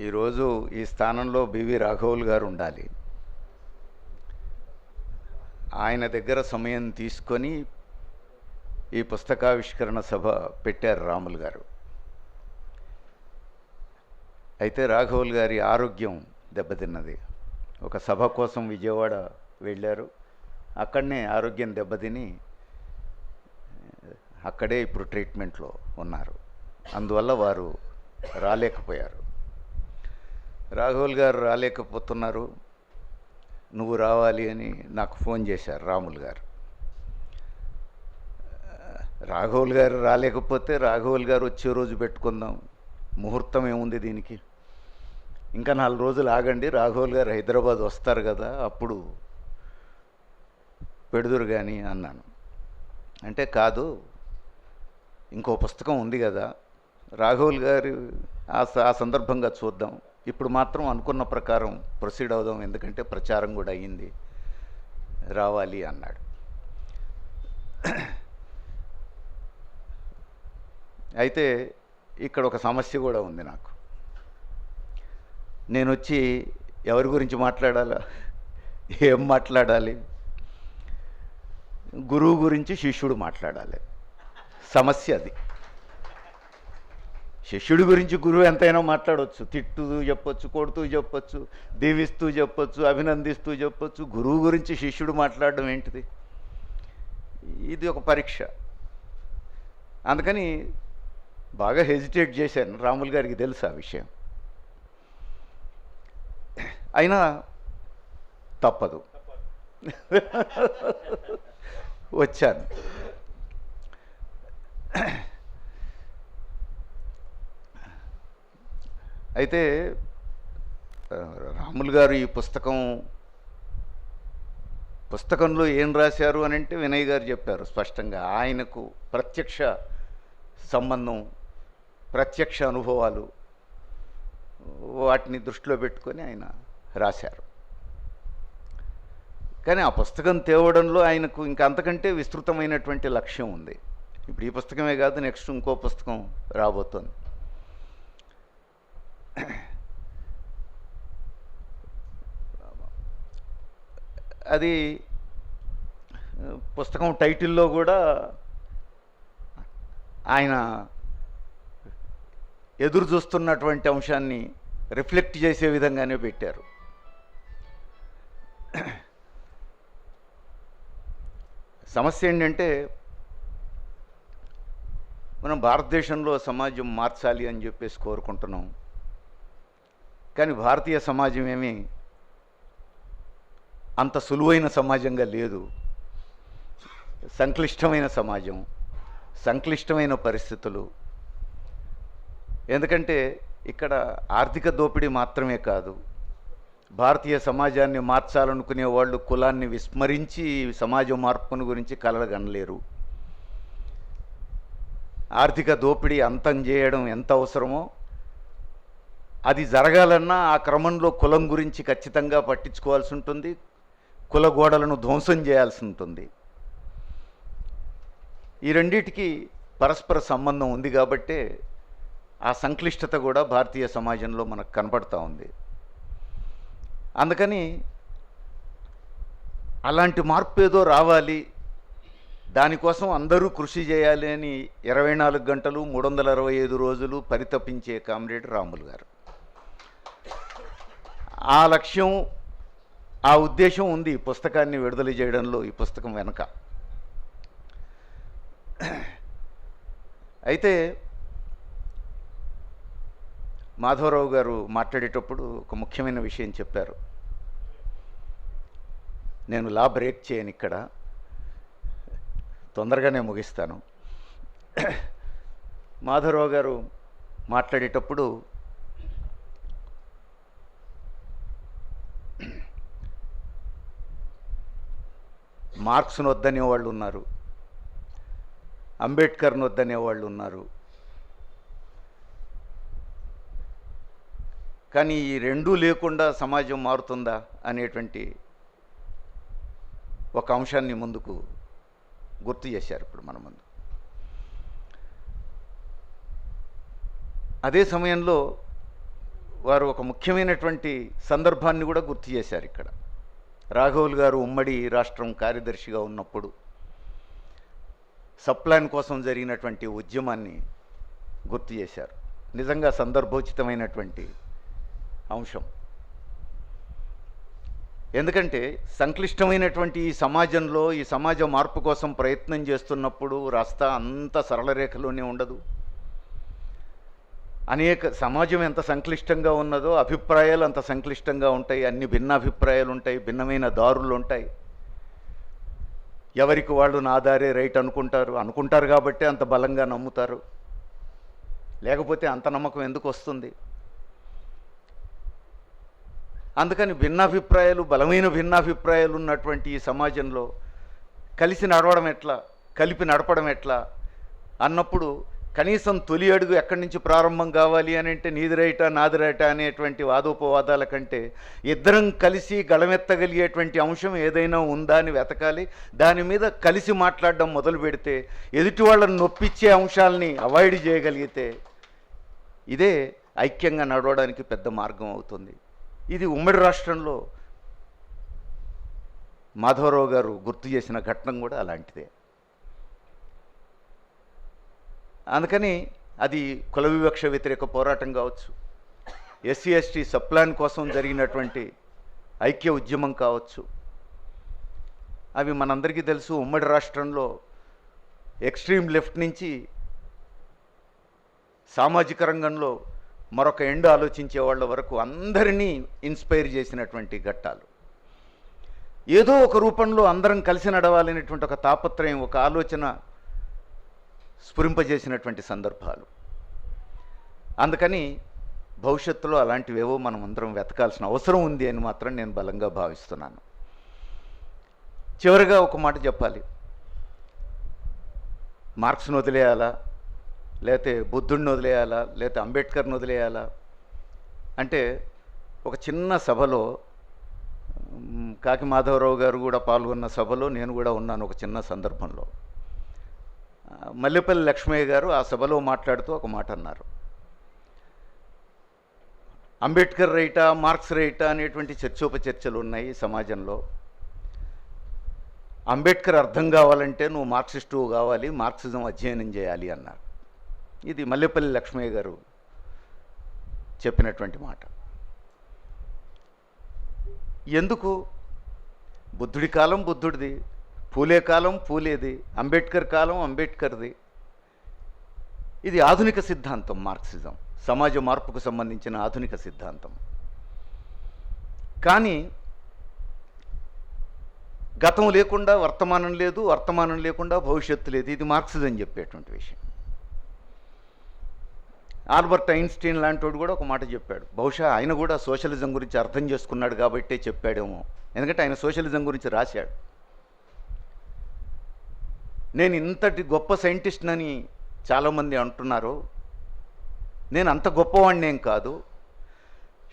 ఈరోజు ఈ స్థానంలో బివి రాఘవులు గారు ఉండాలి. ఆయన దగ్గర సమయం తీసుకొని ఈ పుస్తకావిష్కరణ సభ పెట్టారు రాములు గారు. అయితే రాఘవులు గారి ఆరోగ్యం దెబ్బతిన్నది. ఒక సభ కోసం విజయవాడ వెళ్ళారు. అక్కడనే ఆరోగ్యం దెబ్బతిని అక్కడే ఇప్పుడు ట్రీట్మెంట్లో ఉన్నారు. అందువల్ల వారు రాలేకపోయారు. రాఘవుల్ గారు రాలేకపోతున్నారు. నువ్వు రావాలి అని నాకు ఫోన్ చేశారు రాములు గారు. రాఘవుల్ గారు రాలేకపోతే రాఘవుల్ గారు వచ్చే రోజు పెట్టుకుందాం. ముహూర్తం ఏముంది దీనికి? ఇంకా నాలుగు రోజులు ఆగండి రాఘవుల్ గారు హైదరాబాద్ వస్తారు కదా అప్పుడు పెడుదురు కానీ అన్నాను. అంటే కాదు ఇంకో పుస్తకం ఉంది కదా రాఘవుల్ గారు ఆ స- ఆ సందర్భంగా చూద్దాం. ఇప్పుడు మాత్రం అనుకున్న ప్రకారం ప్రొసీడ్ అవుదాం ఎందుకంటే ప్రచారం కూడా అయ్యింది. రావాలి అన్నాడు. అయితే ఇక్కడ ఒక సమస్య కూడా ఉంది నాకు. నేను వచ్చి ఎవరి గురించి మాట్లాడాలా? ఏం మాట్లాడాలి? గురువు గురించి శిష్యుడు మాట్లాడాలి. సమస్య అది. శిష్యుడి గురించి గురువు ఎంతైనా మాట్లాడవచ్చు తిట్టుతూ చెప్పొచ్చు కొడుతూ చెప్పొచ్చు దీవిస్తూ చెప్పొచ్చు అభినందిస్తూ చెప్పొచ్చు. గురువు గురించి శిష్యుడు మాట్లాడడం ఏంటిది? ఇది ఒక పరీక్ష. అందుకని బాగా హెజిటేట్ చేశాను. రాములు గారికి తెలుసు ఆ విషయం. అయినా తప్పదు. వచ్చాను. అయితే రాములు గారు ఈ పుస్తకం పుస్తకంలో ఏం రాశారు అని అంటే వినయ్ గారు చెప్పారు స్పష్టంగా. ఆయనకు ప్రత్యక్ష సంబంధం ప్రత్యక్ష అనుభవాలు వాటిని దృష్టిలో పెట్టుకొని ఆయన రాశారు. కానీ ఆ పుస్తకం తేవడంలో ఆయనకు ఇంకా అంతకంటే విస్తృతమైనటువంటి లక్ష్యం ఉంది. ఇప్పుడు ఈ పుస్తకమే కాదు నెక్స్ట్ ఇంకో పుస్తకం రాబోతోంది. అది పుస్తకం టైటిల్లో కూడా ఆయన ఎదురు చూస్తున్నటువంటి అంశాన్ని రిఫ్లెక్ట్ చేసే విధంగానే పెట్టారు. సమస్య ఏంటంటే మనం భారతదేశంలో సమాజం మార్చాలి అని చెప్పేసి కోరుకుంటున్నాం. కానీ భారతీయ సమాజం ఏమి అంత సులువైన సమాజంగా లేదు. సంక్లిష్టమైన సమాజం సంక్లిష్టమైన పరిస్థితులు. ఎందుకంటే ఇక్కడ ఆర్థిక దోపిడీ మాత్రమే కాదు. భారతీయ సమాజాన్ని మార్చాలనుకునే వాళ్ళు కులాన్ని విస్మరించి సమాజ మార్పును గురించి కలగనలేరు ఆర్థిక దోపిడీ అంతం చేయడం ఎంత అవసరమో అది జరగాలన్నా ఆ క్రమంలో కులం గురించి ఖచ్చితంగా పట్టించుకోవాల్సి ఉంటుంది. కుల గోడలను ధ్వంసం చేయాల్సి ఉంటుంది. ఈ రెండిటికి పరస్పర సంబంధం ఉంది కాబట్టే ఆ సంక్లిష్టత కూడా భారతీయ సమాజంలో మనకు కనపడతా ఉంది. అందుకని అలాంటి మార్పు ఏదో రావాలి. దానికోసం అందరూ కృషి చేయాలి అని ఇరవై నాలుగు గంటలు మూడు వందల అరవై ఐదు రోజులు పరితపించే కామ్రేడ్ రాములు గారు. ఆ లక్ష్యం ఆ ఉద్దేశం ఉంది ఈ పుస్తకాన్ని విడుదల చేయడంలో ఈ పుస్తకం వెనక. అయితే మాధవరావు గారు మాట్లాడేటప్పుడు ఒక ముఖ్యమైన విషయం చెప్పారు. నేను లా బ్రేక్ చేయను ఇక్కడ. తొందరగానే ముగిస్తాను. మాధవరావు గారు మాట్లాడేటప్పుడు మార్క్స్ను వద్దనే వాళ్ళు ఉన్నారు అంబేద్కర్ను వద్దనే వాళ్ళు ఉన్నారు కానీ ఈ రెండూ లేకుండా సమాజం మారుతుందా అనేటువంటి ఒక అంశాన్ని ముందుకు గుర్తు చేశారు ఇప్పుడు మన ముందు. అదే సమయంలో వారు ఒక ముఖ్యమైనటువంటి సందర్భాన్ని కూడా గుర్తు చేశారు ఇక్కడ. రాఘవుల్ గారు ఉమ్మడి రాష్ట్రం కార్యదర్శిగా ఉన్నప్పుడు సప్లాన్ కోసం జరిగినటువంటి ఉద్యమాన్ని గుర్తు చేశారు. నిజంగా సందర్భోచితమైనటువంటి అంశం. ఎందుకంటే సంక్లిష్టమైనటువంటి ఈ సమాజంలో ఈ సమాజ మార్పు కోసం ప్రయత్నం చేస్తున్నప్పుడు రాస్తా అంత సరళ రేఖలోనే ఉండదు. అనేక సమాజం ఎంత సంక్లిష్టంగా ఉన్నదో అభిప్రాయాలు అంత సంక్లిష్టంగా ఉంటాయి అన్ని భిన్న అభిప్రాయాలు ఉంటాయి భిన్నమైన దారులు ఉంటాయి. ఎవరికి వాళ్ళు నా దారే రైట్ అనుకుంటారు అనుకుంటారు కాబట్టి అంత బలంగా నమ్ముతారు. లేకపోతే అంత నమ్మకం ఎందుకు వస్తుంది? అందుకని భిన్నాభిప్రాయాలు బలమైన భిన్నాభిప్రాయాలు ఉన్నటువంటి ఈ సమాజంలో కలిసి నడవడం ఎట్లా? కలిపి నడపడం ఎట్లా? అన్నప్పుడు కనీసం తొలి అడుగు ఎక్కడి నుంచి ప్రారంభం కావాలి అని అంటే నీదిరైట రైట అనేటువంటి వాదోపవాదాల కంటే ఇద్దరం కలిసి గళమెత్తగలిగేటువంటి అంశం ఏదైనా ఉందా అని వెతకాలి. దాని మీద కలిసి మాట్లాడడం మొదలు పెడితే ఎదుటి వాళ్ళని నొప్పించే అంశాలని అవాయిడ్ చేయగలిగితే ఇదే ఐక్యంగా నడవడానికి పెద్ద మార్గం అవుతుంది. ఇది ఉమ్మడి రాష్ట్రంలో మాధవరావు గారు గుర్తు చేసిన ఘట్టం కూడా అలాంటిదే. అందుకని అది కుల వివక్ష వ్యతిరేక పోరాటం కావచ్చు. ఎస్సీ ఎస్టీ సప్లాన్ కోసం జరిగినటువంటి ఐక్య ఉద్యమం కావచ్చు. అవి మనందరికీ తెలుసు. ఉమ్మడి రాష్ట్రంలో ఎక్స్ట్రీమ్ లెఫ్ట్ నుంచి సామాజిక రంగంలో మరొక ఎండు ఆలోచించే వాళ్ళ వరకు అందరినీ ఇన్స్పైర్ చేసినటువంటి ఘట్టాలు. ఏదో ఒక రూపంలో అందరం కలిసి నడవాలనేటువంటి ఒక తాపత్రయం ఒక ఆలోచన స్ఫురింపజేసినటువంటి సందర్భాలు. అందుకని భవిష్యత్తులో అలాంటివేవో మనం అందరం వెతకాల్సిన అవసరం ఉంది అని మాత్రం నేను బలంగా భావిస్తున్నాను. చివరిగా ఒక మాట చెప్పాలి. మార్క్స్ను వదిలేయాలా? లేతే బుద్ధుడిని వదిలేయాలా? లేతే అంబేద్కర్ని వదిలేయాలా? అంటే ఒక చిన్న సభలో కాకి మాధవరావు గారు కూడా పాల్గొన్న సభలో నేను కూడా ఉన్నాను ఒక చిన్న సందర్భంలో. మల్లెపల్లి లక్ష్మయ్య గారు ఆ సభలో మాట్లాడుతూ ఒక మాట అన్నారు. అంబేద్కర్ రైటా మార్క్స్ రైటా అనేటువంటి చర్చోపచర్చలు ఉన్నాయి సమాజంలో. అంబేద్కర్ అర్థం కావాలంటే నువ్వు మార్క్సిస్టు కావాలి మార్క్సిజం అధ్యయనం చేయాలి అన్నారు. ఇది మల్లెపల్లి లక్ష్మయ్య గారు చెప్పినటువంటి మాట. ఎందుకు? బుద్ధుడి కాలం బుద్ధుడిది. పూలే కాలం పూలేది అంబేద్కర్ కాలం అంబేద్కర్ది ఇది ఆధునిక సిద్ధాంతం మార్క్సిజం. సమాజ మార్పుకు సంబంధించిన ఆధునిక సిద్ధాంతం. కానీ గతం లేకుండా వర్తమానం లేదు వర్తమానం లేకుండా భవిష్యత్తు లేదు. ఇది మార్క్సిజం చెప్పేటువంటి విషయం. ఆల్బర్ట్ ఐన్స్టీన్ లాంటి కూడా ఒక మాట చెప్పాడు. బహుశా ఆయన కూడా సోషలిజం గురించి అర్థం చేసుకున్నాడు కాబట్టే చెప్పాడేమో. ఎందుకంటే ఆయన సోషలిజం గురించి రాశాడు. నేను ఇంతటి గొప్ప సైంటిస్ట్నని చాలామంది అంటున్నారు. నేను అంత గొప్పవాణ్ణేం కాదు.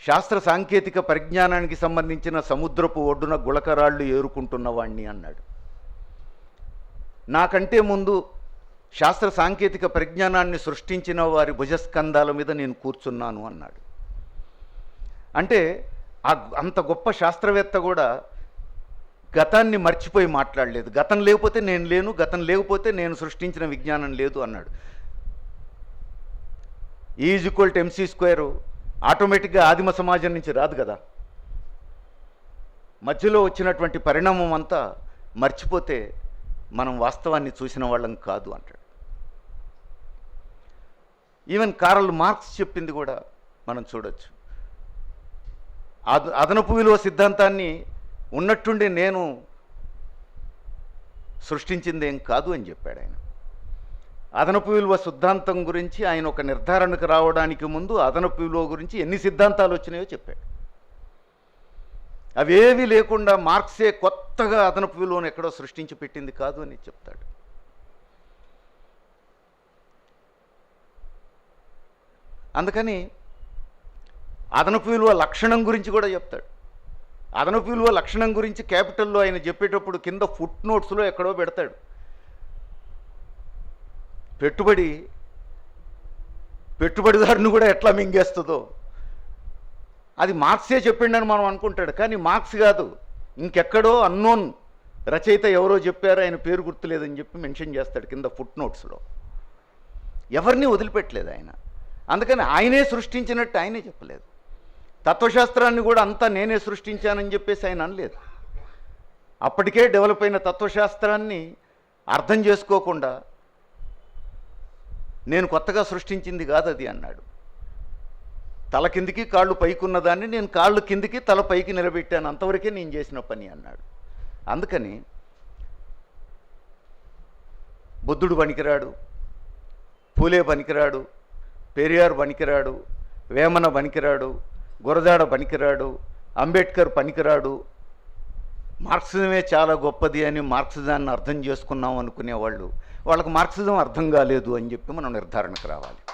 శాస్త్ర సాంకేతిక పరిజ్ఞానానికి సంబంధించిన సముద్రపు ఒడ్డున గుళకరాళ్ళు ఏరుకుంటున్నవాణ్ణి అన్నాడు. నాకంటే ముందు శాస్త్ర సాంకేతిక పరిజ్ఞానాన్ని సృష్టించిన వారి భుజస్కంధాల మీద నేను కూర్చున్నాను అన్నాడు. అంటే ఆ అంత గొప్ప శాస్త్రవేత్త కూడా గతాన్ని మర్చిపోయి మాట్లాడలేదు. గతం లేకపోతే నేను లేను గతం లేకపోతే నేను సృష్టించిన విజ్ఞానం లేదు అన్నాడు. Is equal to MC square ఆటోమేటిక్గా ఆదిమ సమాజం నుంచి రాదు కదా. మధ్యలో వచ్చినటువంటి పరిణామం అంతా మర్చిపోతే మనం వాస్తవాన్ని చూసిన వాళ్ళం కాదు అంటాడు. ఈవెన్ కారల్ మార్క్స్ చెప్పింది కూడా మనం చూడొచ్చు. అద అదనపు విలువ సిద్ధాంతాన్ని ఉన్నట్టుండి నేను సృష్టించిందేం కాదు అని చెప్పాడు ఆయన. అదనపు విలువ సిద్ధాంతం గురించి ఆయన ఒక నిర్ధారణకు రావడానికి ముందు అదనపు విలువ గురించి ఎన్ని సిద్ధాంతాలు వచ్చినాయో చెప్పాడు. అవేవి లేకుండా మార్క్సే కొత్తగా అదనపు విలువను ఎక్కడో సృష్టించి పెట్టింది కాదు అని చెప్తాడు. అందుకని అదనపు విలువ లక్షణం గురించి కూడా చెప్తాడు. అదనపు విలువ లక్షణం గురించి క్యాపిటల్లో ఆయన చెప్పేటప్పుడు కింద ఫుట్ నోట్స్లో ఎక్కడో పెడతాడు. పెట్టుబడి పెట్టుబడిదారుని కూడా ఎట్లా మింగేస్తుందో. అది మార్క్సే చెప్పిండని మనం అనుకుంటాడు. కానీ మార్క్స్ కాదు. ఇంకెక్కడో అన్నోన్ రచయిత ఎవరో చెప్పారు ఆయన పేరు గుర్తులేదని చెప్పి మెన్షన్ చేస్తాడు కింద ఫుట్ నోట్స్లో. ఎవరిని వదిలిపెట్టలేదు ఆయన. అందుకని ఆయనే సృష్టించినట్టు ఆయనే చెప్పలేదు. తత్వశాస్త్రాన్ని కూడా అంతా నేనే సృష్టించానని చెప్పేసి ఆయన అనలేదు. అప్పటికే డెవలప్ అయిన తత్వశాస్త్రాన్ని అర్థం చేసుకోకుండా నేను కొత్తగా సృష్టించింది కాదు అది అన్నాడు. తల కిందికి కాళ్ళు పైకి ఉన్నదాన్ని నేను కాళ్ళు కిందికి తల పైకి నిలబెట్టాను. అంతవరకే నేను చేసిన పని అన్నాడు. అందుకని బుద్ధుడు పనికిరాడు పూలే పనికిరాడు పెరియార్ పనికిరాడు వేమన పనికిరాడు గురజాడ పనికిరాడు అంబేద్కర్ పనికిరాడు. మార్క్సిజమే చాలా గొప్పది అని మార్క్సిజాన్ని అర్థం చేసుకున్నాం అనుకునేవాళ్ళు. వాళ్ళకు మార్క్సిజం అర్థం కాలేదు అని చెప్పి మనం నిర్ధారణకు రావాలి.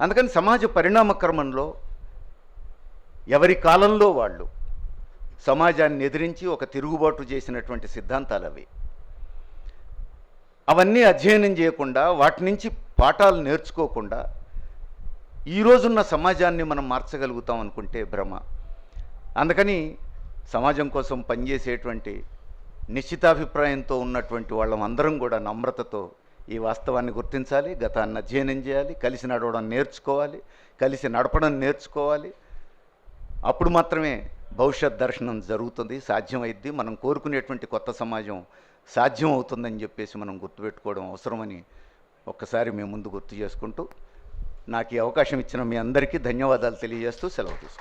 అందుకని సమాజ పరిణామ క్రమంలో ఎవరి కాలంలో వాళ్ళు సమాజాన్ని ఎదిరించి ఒక తిరుగుబాటు చేసినటువంటి సిద్ధాంతాలు అవి. అవన్నీ అధ్యయనం చేయకుండా వాటి నుంచి పాఠాలు నేర్చుకోకుండా ఈ రోజున్న సమాజాన్ని మనం మార్చగలుగుతాం అనుకుంటే భ్రమ. అందుకని సమాజం కోసం పనిచేసేటువంటి నిశ్చితాభిప్రాయంతో ఉన్నటువంటి వాళ్ళం అందరం కూడా నమ్రతతో ఈ వాస్తవాన్ని గుర్తించాలి గతాన్ని అధ్యయనం చేయాలి కలిసి నడవడం నేర్చుకోవాలి కలిసి నడపడం నేర్చుకోవాలి. అప్పుడు మాత్రమే భవిష్యత్ దర్శనం జరుగుతుంది సాధ్యమైద్ది. మనం కోరుకునేటువంటి కొత్త సమాజం సాధ్యం అవుతుందని చెప్పేసి మనం గుర్తుపెట్టుకోవడం అవసరమని ఒక్కసారి మేము ముందు గుర్తు చేసుకుంటూ నాకు ఈ అవకాశం ఇచ్చిన మీ అందరికీ ధన్యవాదాలు తెలియజేస్తూ సెలవు తీసుకుంటాను